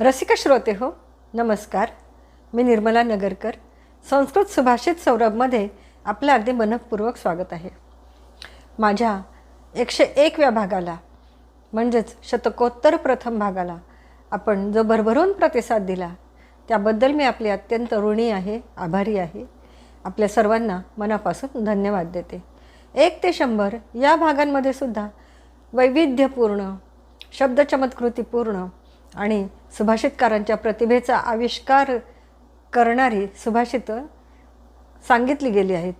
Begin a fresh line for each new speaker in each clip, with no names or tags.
रसिक श्रोते हो नमस्कार. मी निर्मला नगरकर. संस्कृत सुभाषित सौरभमध्ये आपलं अगदी मनपूर्वक स्वागत आहे. माझ्या एकशे एकव्या भागाला म्हणजेच शतकोत्तर प्रथम भागाला आपण जो भरभरून प्रतिसाद दिला त्याबद्दल मी आपली अत्यंत ऋणी आहे आभारी आहे. आपल्या सर्वांना मनापासून धन्यवाद देते. एक ते शंभर या भागांमध्ये सुद्धा वैविध्यपूर्ण शब्दचमत्कृतीपूर्ण आणि सुभाषितकारांच्या प्रतिभेचा आविष्कार करणारी सुभाषितं सांगितली गेली आहेत.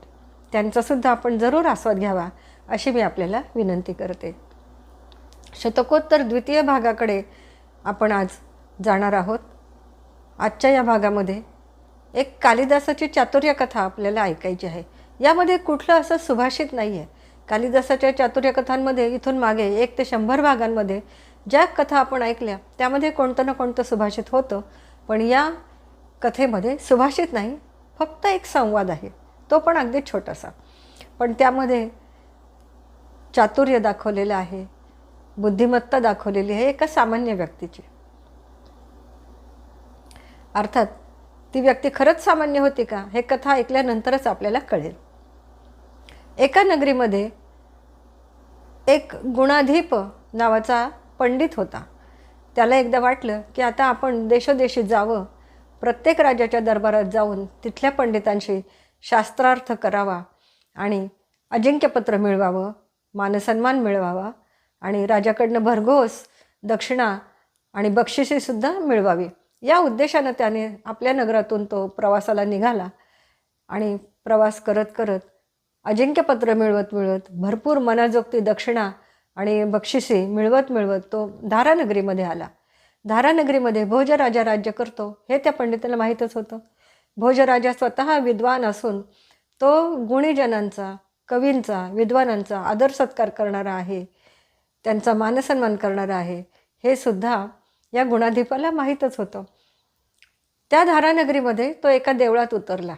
त्यांचासुद्धा आपण जरूर आस्वाद घ्यावा अशी मी आपल्याला विनंती करते. शतकोत्तर द्वितीय भागाकडे आपण आज जाणार आहोत. आजच्या या भागामध्ये एक कालिदासाची चातुर्य कथा आपल्याला ऐकायची आहे. यामध्ये कुठलं असं सुभाषित नाही आहे कालिदासाच्या चातुर्यकथांमध्ये इथून मागे एक ते शंभर भागांमध्ये ज्या कथा आपण ऐकल्या त्यामध्ये कोणतं ना कोणतं सुभाषित होतं. पण या कथेमध्ये सुभाषित नाही फक्त एक संवाद आहे. तो पण अगदी छोटासा. पण त्यामध्ये चातुर्य दाखवलेलं आहे बुद्धिमत्ता दाखवलेली आहे एका सामान्य व्यक्तीची. अर्थात ती व्यक्ती खरंच सामान्य होती का हे कथा ऐकल्यानंतरच आपल्याला कळेल. एका नगरीमध्ये एक गुणाधीप नावाचा पंडित होता. त्याला एकदा वाटलं की आता आपण देशोदेशी जावं. प्रत्येक राजाच्या दरबारात जाऊन तिथल्या पंडितांशी शास्त्रार्थ करावा आणि अजिंक्यपत्र मिळवावं मानसन्मान मिळवावा आणि राजाकडनं भरघोस दक्षिणा आणि बक्षिसीसुद्धा मिळवावी. या उद्देशानं त्याने आपल्या नगरातून तो प्रवासाला निघाला आणि प्रवास करत करत अजिंक्यपत्र मिळवत मिळवत भरपूर मनाजोगती दक्षिणा आणि बक्षिसे मिळवत मिळवत तो धारानगरीमध्ये आला. धारानगरीमध्ये भोजराजा राज्य करतो हे त्या पंडिताला माहीतच होतं. भोजराजा स्वतः विद्वान असून तो गुणीजनांचा कवींचा विद्वानांचा आदर सत्कार करणारा आहे त्यांचा मानसन्मान करणारा आहे हे सुद्धा या गुणाधिपाला माहीतच होतं. त्या धारानगरीमध्ये तो एका देवळात उतरला.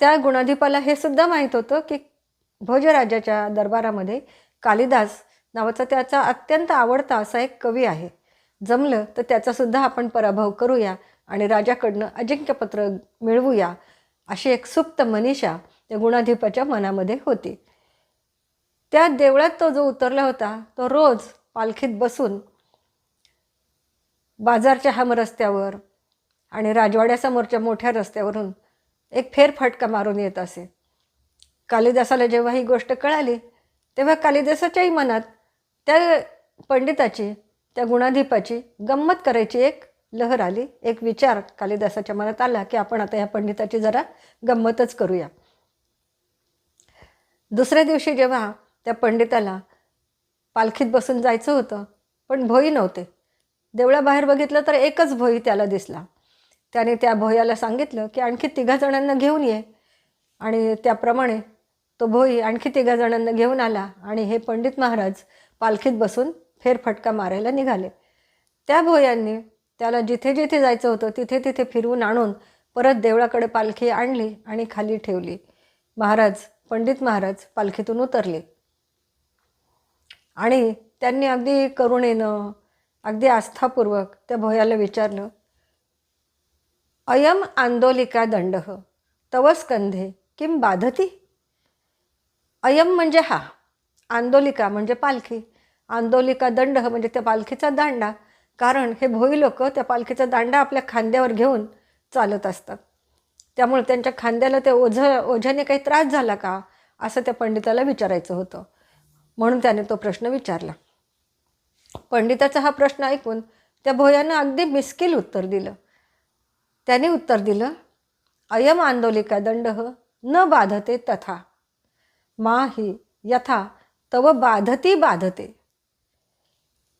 त्या गुणाधिपाला हे सुद्धा माहीत होतं की भोजराजाच्या दरबारामध्ये कालिदास नावाचा त्याचा अत्यंत आवडता असा एक कवी आहे. जमलं तर त्याचासुद्धा आपण पराभव करूया आणि राजाकडनं अजिंक्यपत्र मिळवूया अशी एक सुप्त मनीषा त्या गुणाधिपाच्या मनामध्ये होती. त्या देवळात तो जो उतरला होता तो रोज पालखीत बसून बाजारच्या हम रस्त्यावर आणि राजवाड्यासमोरच्या मोठ्या रस्त्यावरून एक फेरफटका मारून येत असे. कालिदासाला जेव्हा ही गोष्ट कळाली तेव्हा कालिदासाच्याही मनात त्या पंडिताची त्या गुणाधिपाची गंमत करायची एक लहर आली एक विचार कालिदासाच्या मनात आला की आपण आता या पंडिताची जरा गंमतच करूया. दुसऱ्या दिवशी जेव्हा त्या पंडिताला पालखीत बसून जायचं होतं पण भोई नव्हते. देवळाबाहेर बघितलं तर एकच भोई त्याला दिसला. त्याने त्या भोयाला सांगितलं की आणखी तिघा जणांना घेऊन ये आणि त्याप्रमाणे तो भोई आणखी तिघा जणांना घेऊन आला आणि हे पंडित महाराज पालखीत बसून फेरफटका मारायला निघाले. त्या भोयांनी त्याला जिथे जिथे जायचं होतं तिथे तिथे फिरवून आणून परत देवळाकडे पालखी आणली आणि खाली ठेवली. महाराज पंडित महाराज पालखीतून उतरले. आणि त्यांनी अगदी करुणेनं अगदी आस्थापूर्वक त्या भोयाला विचारलं अयम आंदोलिका दंड तवस्कंधे किम बाधती? अयम म्हणजे हा आंदोलिका म्हणजे पालखी. आंदोलिका दंड म्हणजे त्या पालखीचा दांडा. कारण हे भोई लोक त्या पालखीचा दांडा आपल्या खांद्यावर घेऊन चालत असतात. त्यामुळे त्यांच्या खांद्याला ते ओझ ओझ्याने काही त्रास झाला का असं त्या पंडिताला विचारायचं होतं. म्हणून त्याने तो प्रश्न विचारला. पंडिताचा हा प्रश्न ऐकून त्या भोयानं अगदी मिस्किल उत्तर दिलं. त्याने उत्तर दिलं अयम आंदोलिका दंड न बाधते तथा. मा ही यथा तव बाधती बाधते.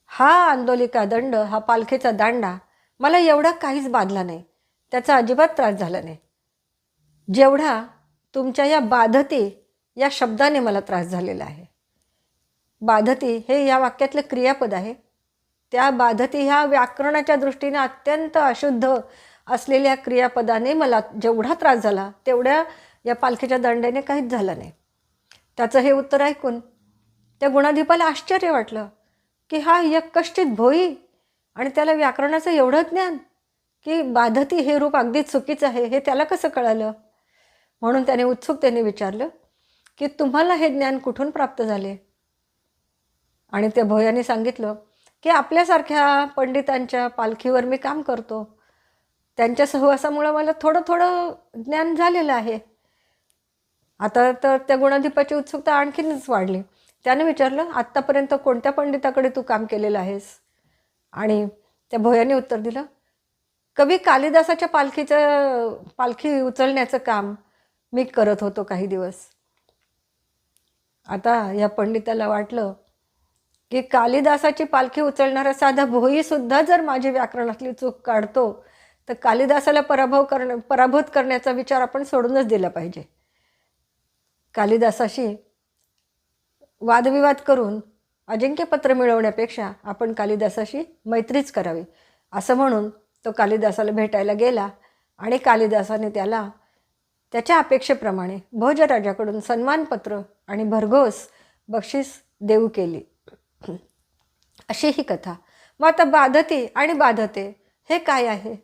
हा आंदोलिका दंड हा पालखीचा दांडा मला एवढा काहीच बाधला नाही. त्याचा अजिबात त्रास झाला नाही. जेवढा तुमच्या या बाधती या शब्दाने मला त्रास झालेला आहे. बाधती हे या वाक्यातलं क्रियापद आहे. त्या बाधती ह्या व्याकरणाच्या दृष्टीने अत्यंत अशुद्ध असलेल्या क्रियापदाने मला जेवढा त्रास झाला तेवढ्या या पालखीच्या दंड्याने काहीच झालं नाही. त्याचं हे उत्तर ऐकून त्या गुणाधिपाला आश्चर्य वाटलं की हा एक भोई आणि त्याला व्याकरणाचं एवढं ज्ञान की बाधती हे रूप अगदी चुकीचं आहे हे त्याला कसं कळालं? म्हणून त्याने उत्सुकतेने विचारलं की तुम्हाला हे ज्ञान कुठून प्राप्त झाले? आणि त्या भोयाने सांगितलं की आपल्यासारख्या पंडितांच्या पालखीवर मी काम करतो. त्यांच्या सहवासामुळं मला थोडं थोडं ज्ञान झालेलं आहे. आता तर त्या गुणाधिपाची उत्सुकता आणखीनच वाढली. त्याने विचारलं आत्तापर्यंत कोणत्या पंडिताकडे तू काम केलेलं आहेस? आणि त्या भोयाने उत्तर दिलं कवी कालिदासाच्या पालखीचं पालखी उचलण्याचं काम मी करत होतो काही दिवस. आता या पंडिताला वाटलं की कालिदासाची पालखी उचलणारा साधा भोईसुद्धा जर माझी व्याकरणातली चूक काढतो तर कालिदासाला पराभव करण पराभूत करण्याचा विचार आपण सोडूनच दिला पाहिजे. कालिदासाशी वादविवाद करून अजिंक्यपत्र मिळवण्यापेक्षा आपण कालिदासाशी मैत्रीच करावी. असं म्हणून तो कालिदासाला भेटायला गेला आणि कालिदासाने त्याला त्याच्या अपेक्षेप्रमाणे भोजराजाकडून सन्मानपत्र आणि भरघोस बक्षीस देऊ केली. अशी ही कथा. मग आता बाधती आणि बाधते हे काय आहे?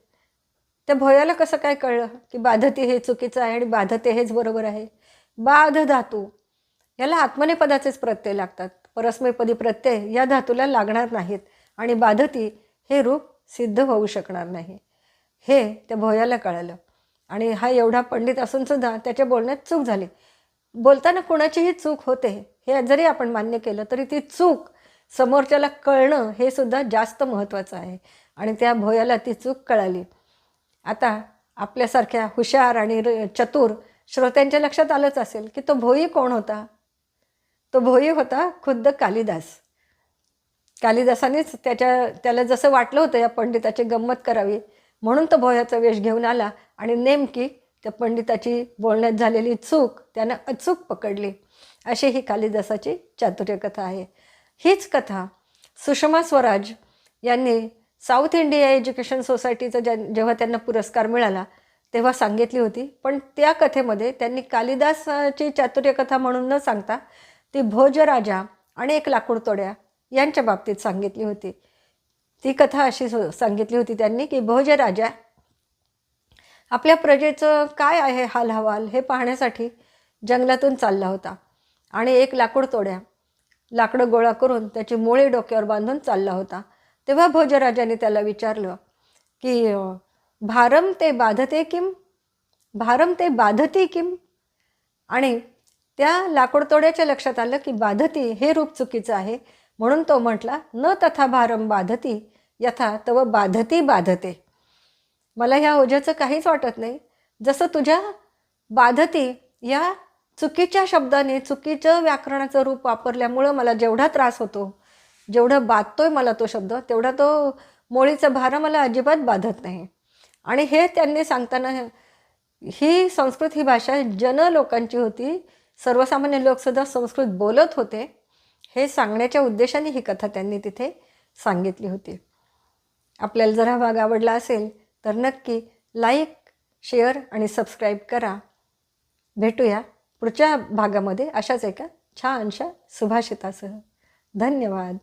त्या भोयाला कसं काय कळलं की बाधती हे चुकीचं आहे आणि बाधते हेच बरोबर आहे? बाध धातू. याला आत्मनेपदाचेच प्रत्यय लागतात. परस्मयपदी प्रत्यय या धातूला लागणार नाहीत आणि बाधती हे रूप सिद्ध होऊ शकणार नाही. हे त्या भोयाला कळालं. आणि हा एवढा पंडित असून सुद्धा त्याच्या बोलण्यात चूक झाली. बोलताना कोणाचीही चूक होते हे जरी आपण मान्य केलं तरी ती चूक समोरच्याला कळणं हे सुद्धा जास्त महत्त्वाचं आहे. आणि त्या भोयाला ती चूक कळाली. आता आपल्यासारख्या हुशार आणि र- चतुर श्रोत्यांच्या लक्षात आलंच असेल की तो भोई कोण होता? तो भोई होता खुद्द कालिदास. कालिदासानेच त्याच्या त्याला जसं वाटलं होतं या पंडिताची गंमत करावी म्हणून तो भोयाचा वेश घेऊन आला आणि नेमकी त्या पंडिताची बोलण्यात झालेली चूक त्यानं अचूक पकडली. अशी ही कालिदासाची चातुर्य कथा आहे. हीच कथा सुषमा स्वराज यांनी साऊथ इंडिया एज्युकेशन सोसायटीचा ज्या जेव्हा त्यांना पुरस्कार मिळाला तेव्हा सांगितली होती. पण त्या कथेमध्ये त्यांनी कालिदासची चातुर्य कथा म्हणून न सांगता ती भोजराजा आणि एक लाकूडतोड्या यांच्या बाबतीत सांगितली होती. ती कथा अशी सु- सांगितली होती त्यांनी की भोजराजा आपल्या प्रजेचं काय आहे हालहवाल हे पाहण्यासाठी जंगलातून चालला होता आणि एक लाकूड तोड्या लाकडं गोळा करून त्याची मोळी डोक्यावर बांधून चालला होता. तेव्हा भोजराजाने त्याला विचारलं की भारम ते बाधते किम? भारम ते बाधती किम? आणि त्या लाकूडतोड्याच्या लक्षात आलं की बाधती हे रूप चुकीचं आहे. म्हणून तो म्हटला न तथा भारम बाधती यथा तव बाधती बाधते. मला ह्या ओझ्याचं काहीच वाटत नाही. जसं तुझ्या बाधती या चुकीच्या शब्दाने चुकीचं व्याकरणाचं रूप वापरल्यामुळं मला जेवढा त्रास होतो जेवढं बाधतोय मला तो शब्द तेवढा तो मोळीचं भार मला अजिबात बाधत नाही. आणि हे त्यांनी सांगताना ही संस्कृत ही भाषा जन लोकांची होती. सर्वसामान्य लोकसुद्धा संस्कृत बोलत होते. हे सांगण्याच्या उद्देशाने ही कथा त्यांनी तिथे सांगितली होती. आपल्याला जर हा भाग आवडला असेल तर नक्की लाईक शेअर आणि सबस्क्राईब करा. भेटूया पुढच्या भागामध्ये अशाच एका छानशा सुभाषितासह. धन्यवाद.